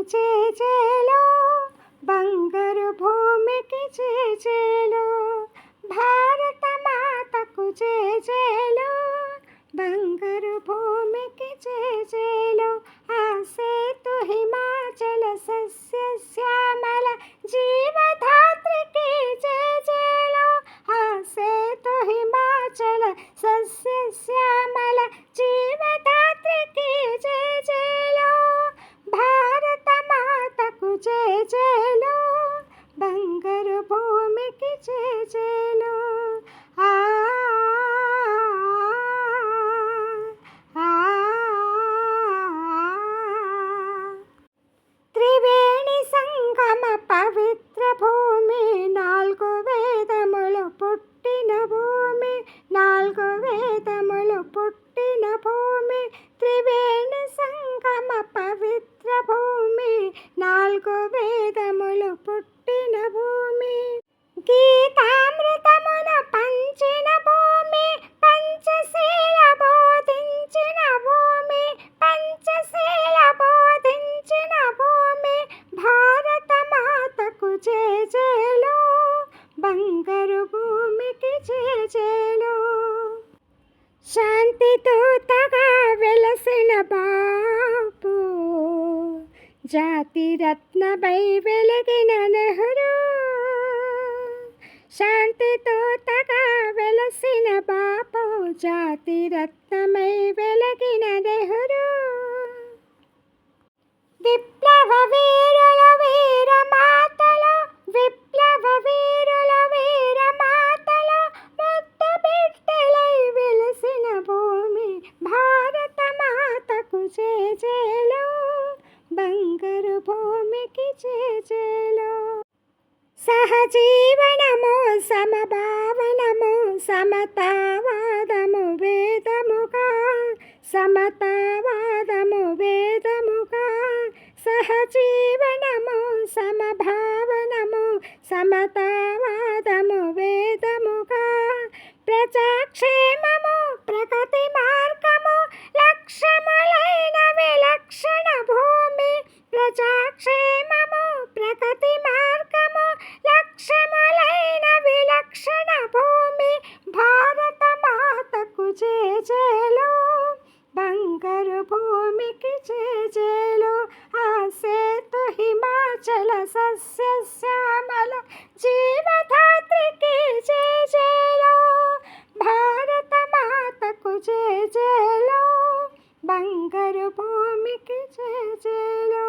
చేచేలో బంగారు భూమికి చేచేలో భారత మాతకు చేచేలో బంగారు భూమికి చేచేలో ఆ సేతు హిమాచల సస్య శ్యామల జీవధాత్రికి చేచేలో ఆ సేతు హిమాచల సస్య భూమికి ఆ త్రివేణి సంగమ పవిత్ర భూమి నాలుగు వేదములు పుట్టిన భూమి నాలుగు వేదములు పుట్టిన భూమి త్రివేణి సంగమ పవిత్ర భూమి నాలుగు వేదములు పుట్టి గీతామృతమున పంచిన భూమి పంచశీల బోధించిన భూమి పంచశీల బోధించిన భూమి భారత మాతకు చేచేలో బంగారు భూమికి చేచేలో. శాంతితో తగా వెలసిన బాపు జాతి రత్నపై వెలిగిన శాంతి దూతగా వెలసిన బాపు జాతి రత్నమై వెలిగిన నెహ్రూ. విప్లవ వీరుల వీర మాతలు విప్లవ వీరుల వీర మాతలు ముద్ద బిడ్డలై వెలసిన భూమి భారత మాతకు చేచేలో బంగారు భూమికి చేచేలో. సహజీవ సమభావనము సమతావాదము వేదముగా సమతావాదము వేదముగా సహజీవనము సమభావనము సమతావాదము వేదముగా ప్రజాక్షేమము ప్రగతి మార్గము లక్ష్యములైన విలక్షణ భూమి ప్రజాక్షేమము భూమికి చేచేలో ఆ సేతు హిమాచల సస్య శ్యామల జీవధాత్రికి చేచేలో భారత మాతకు చేచేలో బంగారు భూమికి చేచేలో